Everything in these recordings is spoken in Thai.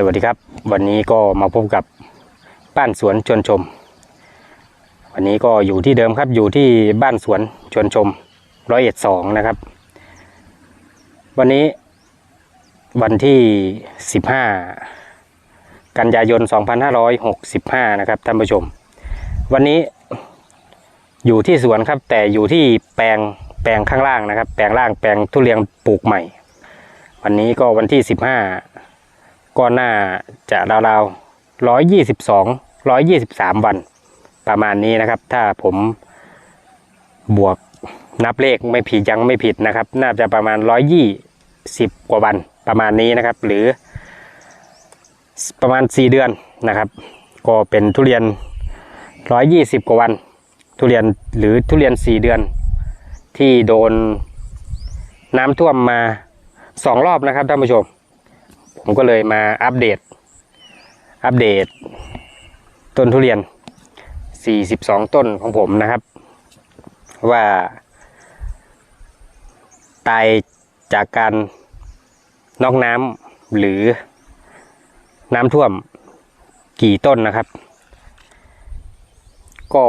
สวัสดีครับ วันนี้ก็มาพบกับบ้านสวนชวนชม วันนี้ก็อยู่ที่เดิมครับอยู่ที่บ้านสวนชวนชมร้อยเอ็ดสองนะครับ วันนี้วันที่สิบห้ากันยายน2565นห้าร้อยหกสิบห้านะครับท่านผู้ชม วันนี้อยู่ที่สวนครับ แต่อยู่ที่แปลงแปลงข้างล่างนะครับ แปลงล่างแปลงทุเรียนปลูกใหม่ วันนี้ก็วันที่15 ก็น่าจะราวๆร้อยยี่สิบสองร้อยยี่สิบสามวัน ประมาณนี้นะครับ ถ้าผมบวกนับเลขไม่ผิดยังไม่ผิดนะครับ น่าจะประมาณร้อยยี่สิบกว่าวันประมาณนี้นะครับ หรือประมาณสี่เดือนนะครับ ก็เป็นทุเรียนร้อยยี่สิบกว่าวัน ทุเรียนหรือทุเรียนสี่เดือน ที่โดนน้ำท่วมมาสองรอบนะครับท่านผู้ชม ผมก็เลยมาอัปเดต อัปเดต ต้นทุเรียน 42 ต้นของผมนะครับ ว่า ตายจากการนอกน้ำหรือน้ำท่วมกี่ต้นนะครับ ก็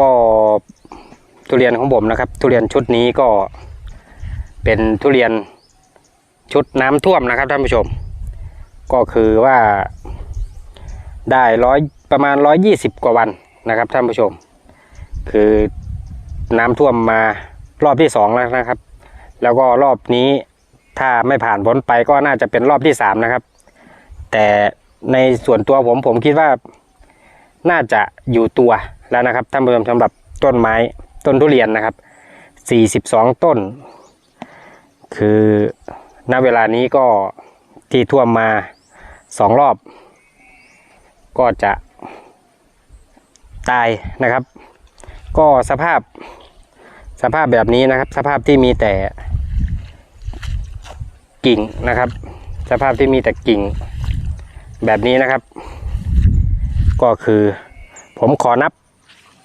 ก็ทุเรียนของผมนะครับ ทุเรียนชุดนี้ก็ เป็นทุเรียนชุดน้ำท่วมนะครับท่านผู้ชม ก็คือว่าได้ร้อยประมาณร้อยยี่สิบกว่าวันนะครับท่านผู้ชม คือน้ำท่วมมารอบที่สองแล้วนะครับ แล้วก็รอบนี้ถ้าไม่ผ่านพ้นไปก็น่าจะเป็นรอบที่สามนะครับ แต่ในส่วนตัวผมผมคิดว่าน่าจะอยู่ตัวแล้วนะครับท่านผู้ชมสำหรับต้นไม้ต้นทุเรียนนะครับสี่สิบสองต้น คือณเวลานี้ก็ที่ท่วมมาสองรอบ ก็จะตายนะครับ ก็สภาพสภาพแบบนี้นะครับ สภาพที่มีแต่กิ่งนะครับ สภาพที่มีแต่กิ่งแบบนี้นะครับ ก็คือผมขอนับ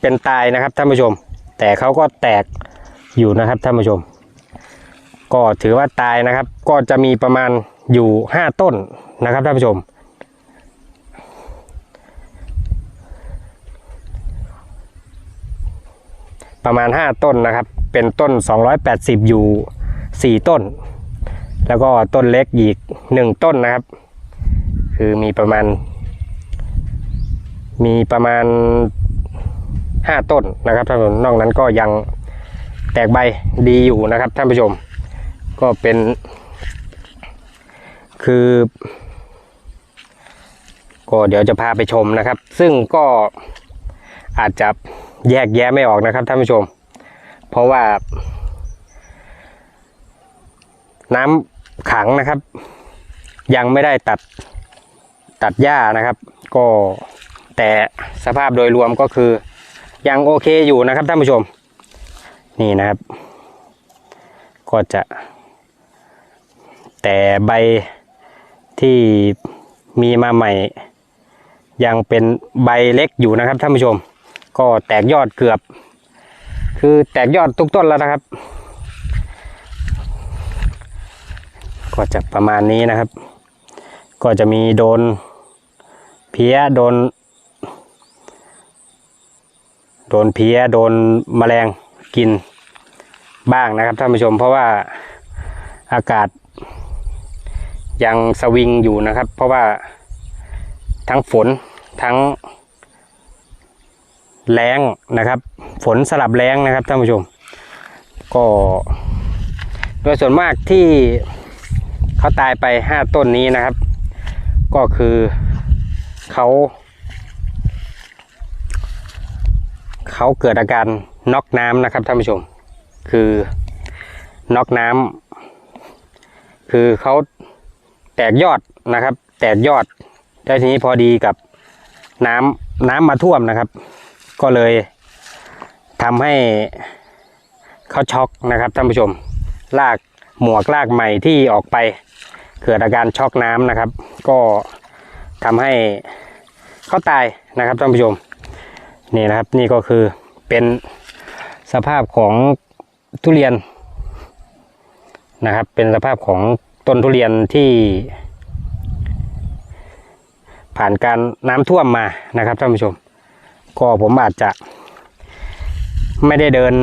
เป็นตายนะครับท่านผู้ชม แต่เขาก็แตกอยู่นะครับท่านผู้ชม ก็ถือว่าตายนะครับ ก็จะมีประมาณอยู่ห้าต้นนะครับท่านผู้ชม ประมาณห้าต้นนะครับ เป็นต้น 280 อยู่สี่ต้น แล้วก็ต้นเล็กอีกหนึ่งต้นนะครับ คือมีประมาณ มีประมาณห้าต้นนะครับท่านผู้ชมนอกนั้นก็ยังแตกใบดีอยู่นะครับท่านผู้ชม ก็เป็น คือ ก็เดี๋ยวจะพาไปชมนะครับ ซึ่งก็อาจจะแยกแยะไม่ออกนะครับท่านผู้ชม เพราะว่า น้ำขังนะครับ ยังไม่ได้ตัดตัดหญ้านะครับ ก็แต่สภาพโดยรวมก็คือยังโอเคอยู่นะครับท่านผู้ชม นี่นะครับ ก็จะ แต่ใบที่มีมาใหม่ ยังเป็นใบเล็กอยู่นะครับท่านผู้ชม ก็แตกยอดเกือบ คือแตกยอดทุกต้นแล้วนะครับ ก็จะประมาณนี้นะครับ ก็จะมีโดนเพี้ยโดน โดนเพี้ยโดนแมลงกินบ้างนะครับท่านผู้ชม เพราะว่าอากาศ ยังสวิงอยู่นะครับ เพราะว่าทั้งฝนทั้งแรงนะครับ ฝนสลับแรงนะครับท่านผู้ชม ก็โดยส่วนมากที่เขาตายไปห้าต้นนี้นะครับ ก็คือเขาเขาเกิดอาการน็อกน้ำนะครับท่านผู้ชม คือน็อกน้ำคือเขา แตกยอดนะครับ แตกยอดแล้วทีนี้พอดีกับน้ำน้ำมาท่วมนะครับ ก็เลยทำให้เขาช็อกนะครับท่านผู้ชมลากหมวกลากใหม่ที่ออกไปเกิดอาการช็อกน้ำนะครับ ก็ทำให้เขาตายนะครับท่านผู้ชมนี่นะครับนี่ก็คือเป็นสภาพของทุเรียนนะครับ เป็นสภาพของ ต้นทุเรียนที่ ผ่านการน้ำท่วมมานะครับท่านผู้ชม ก็ผมอาจจะ ไม่ได้เดิน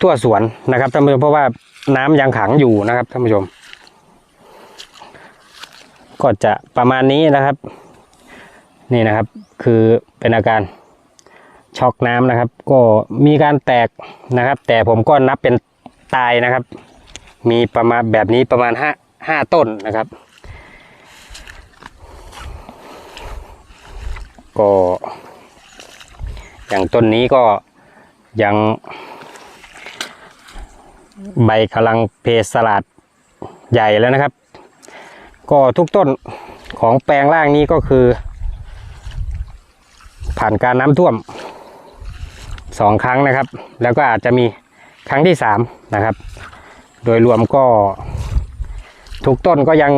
ทั่วสวนนะครับท่านผู้ชมเพราะว่าน้ำยังขังอยู่นะครับท่านผู้ชม ก็จะประมาณนี้นะครับ นี่นะครับคือเป็นอาการช็อกน้ำนะครับ ก็มีการแตกนะครับ แต่ผมก็นับเป็นตายนะครับ มีประมาณแบบนี้ประมาณห้าห้าต้นนะครับ ก็ อย่างต้นนี้ก็ยังใบกำลังเพสลัดใหญ่แล้วนะครับ ก็ทุกต้นของแปลงล่างนี้ก็คือ ผ่านการน้ำท่วมสองครั้งนะครับ แล้วก็อาจจะมีครั้งที่สามนะครับ โดยรวมก็ ทุกต้นก็ยัง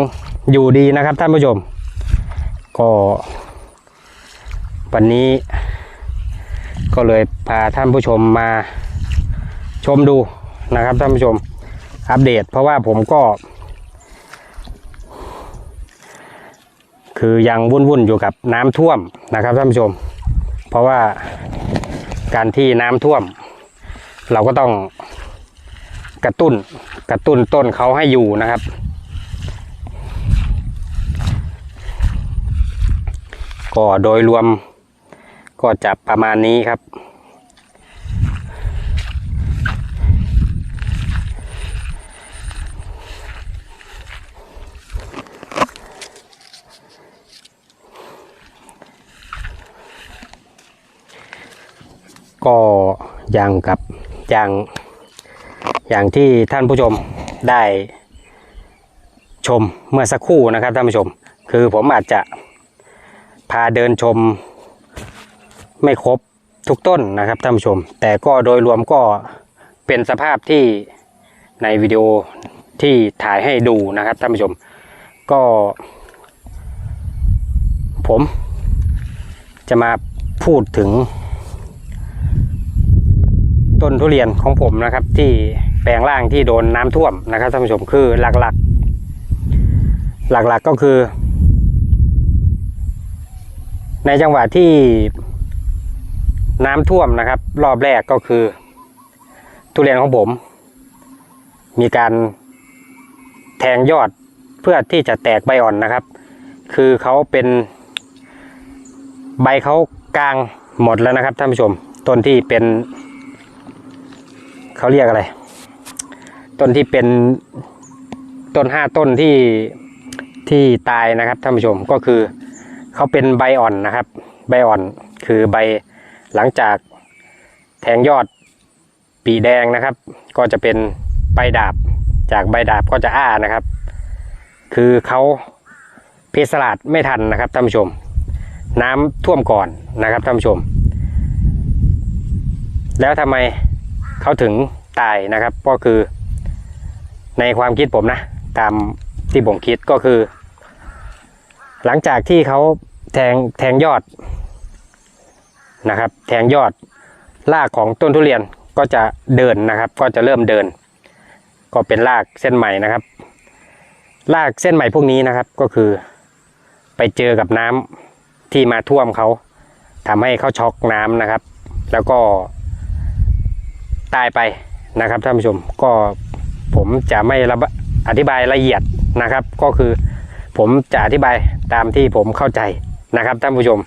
อยู่ดีนะครับท่านผู้ชม ก็ วันนี้ก็เลยพาท่านผู้ชมมาชมดูนะครับท่านผู้ชมอัปเดต เพราะว่าผมก็ คือยังวุ่นๆอยู่กับน้ำท่วมนะครับท่านผู้ชม เพราะว่าการที่น้ำท่วม เราก็ต้อง กระตุ้นกระตุ้นต้นเขาให้อยู่นะครับ ก็โดยรวมก็จะประมาณนี้ครับ ก็อย่างกับอย่าง อย่างที่ท่านผู้ชมได้ชมเมื่อสักครู่นะครับท่านผู้ชม คือผมอาจจะพาเดินชมไม่ครบทุกต้นนะครับท่านผู้ชม แต่ก็โดยรวมก็เป็นสภาพที่ในวิดีโอที่ถ่ายให้ดูนะครับท่านผู้ชม ก็ ผมจะมาพูดถึง ต้นทุเรียนของผมนะครับที่ แปลงล่างที่โดนน้ำท่วมนะครับท่านผู้ชมคือหลักๆ หลักๆกก็คือ ในจังหวะที่น้ำท่วมนะครับ รอบแรกก็คือ ทุเรียนของผม มีการแทงยอดเพื่อที่จะแตกใบอ่อนนะครับ คือเขาเป็นใบเขากลางหมดแล้วนะครับท่านผู้ชมต้นที่เป็นเขาเรียกอะไร ต้นที่เป็นต้นห้าต้นที่ที่ตายนะครับท่านผู้ชมก็คือเขาเป็นใบอ่อนนะครับ ใบอ่อนคือใบหลังจากแทงยอดปีแดงนะครับ ก็จะเป็นใบดาบจากใบดาบก็จะอ้านะครับ คือเขาเพสลาดไม่ทันนะครับท่านผู้ชม น้ำท่วมก่อนนะครับท่านผู้ชม แล้วทำไมเขาถึงตายนะครับ ก็คือ ในความคิดผมนะ ตามที่ผมคิดก็คือ หลังจากที่เขาแทงแทงยอดนะครับ แทงยอดรากของต้นทุเรียนก็จะเดินนะครับ ก็จะเริ่มเดิน ก็เป็นรากเส้นใหม่นะครับรากเส้นใหม่พวกนี้นะครับก็คือ ไปเจอกับน้ำที่มาท่วมเขาทำให้เขาช็อกน้ำนะครับ แล้วก็ตายไปนะครับท่านผู้ชมก็ ผมจะไม่ระบะอธิบายละเอียดนะครับ ก็คือผมจะอธิบายตามที่ผมเข้าใจนะครับท่านผู้ชม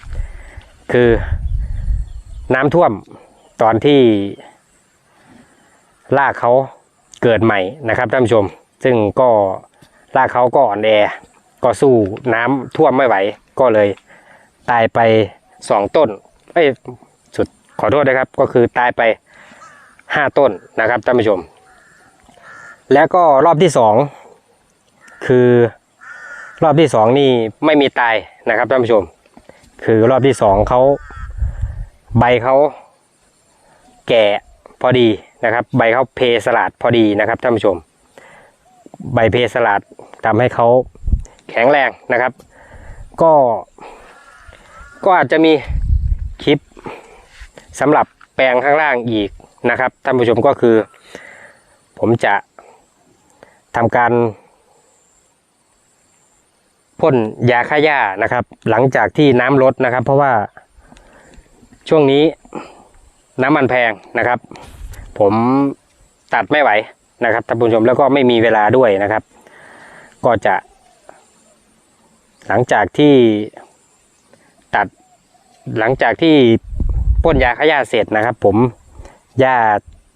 คือน้ำท่วมตอนที่รากเขาเกิดใหม่นะครับท่านผู้ชม ซึ่งก็รากเขาก็อ่อนแอ ก็สู้น้ำท่วมไม่ไหว ก็เลยตายไปสองต้นเอ้ยสุดขอโทษนะครับ ก็คือตายไปห้าต้นนะครับท่านผู้ชม แล้วก็รอบที่สองคือรอบที่สองนี่ไม่มีตายนะครับท่านผู้ชม คือรอบที่สองเขาใบเขาแก่พอดีนะครับ ใบเขาเพสลัดพอดีนะครับท่านผู้ชม ใบเพสลัดทำให้เขาแข็งแรงนะครับ ก็ ก็อาจจะมีคลิปสำหรับแปลงข้างล่างอีกนะครับท่านผู้ชมก็คือ ผมจะ ทำการพ่นยาฆ่าหญ้านะครับ หลังจากที่น้ำลดนะครับ เพราะว่าช่วงนี้น้ำมันแพงนะครับ ผมตัดไม่ไหวนะครับท่านผู้ชมแล้วก็ไม่มีเวลาด้วยนะครับ ก็จะ หลังจากที่ตัดหลังจากที่พ่นยาฆ่าหญ้าเสร็จนะครับ ผมหญ้า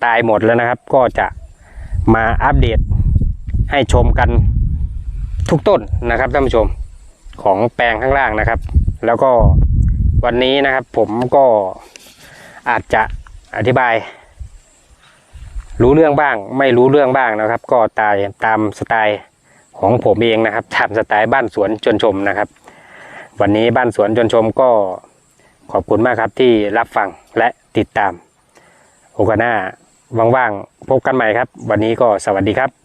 ตายหมดแล้วนะครับ ก็จะมาอัปเดต ให้ชมกันทุกต้นนะครับท่านผู้ชมของแปลงข้างล่างนะครับ แล้วก็วันนี้นะครับผมก็อาจจะอธิบาย รู้เรื่องบ้าง ไม่รู้เรื่องบ้างนะครับ ก็ตายตามสไตล์ของผมเองนะครับตามสไตล์บ้านสวนชวนชมนะครับ วันนี้บ้านสวนชวนชมก็ขอบคุณมากครับที่รับฟังและติดตาม โอกาสหน้าว่างๆพบกันใหม่ครับ วันนี้ก็สวัสดีครับ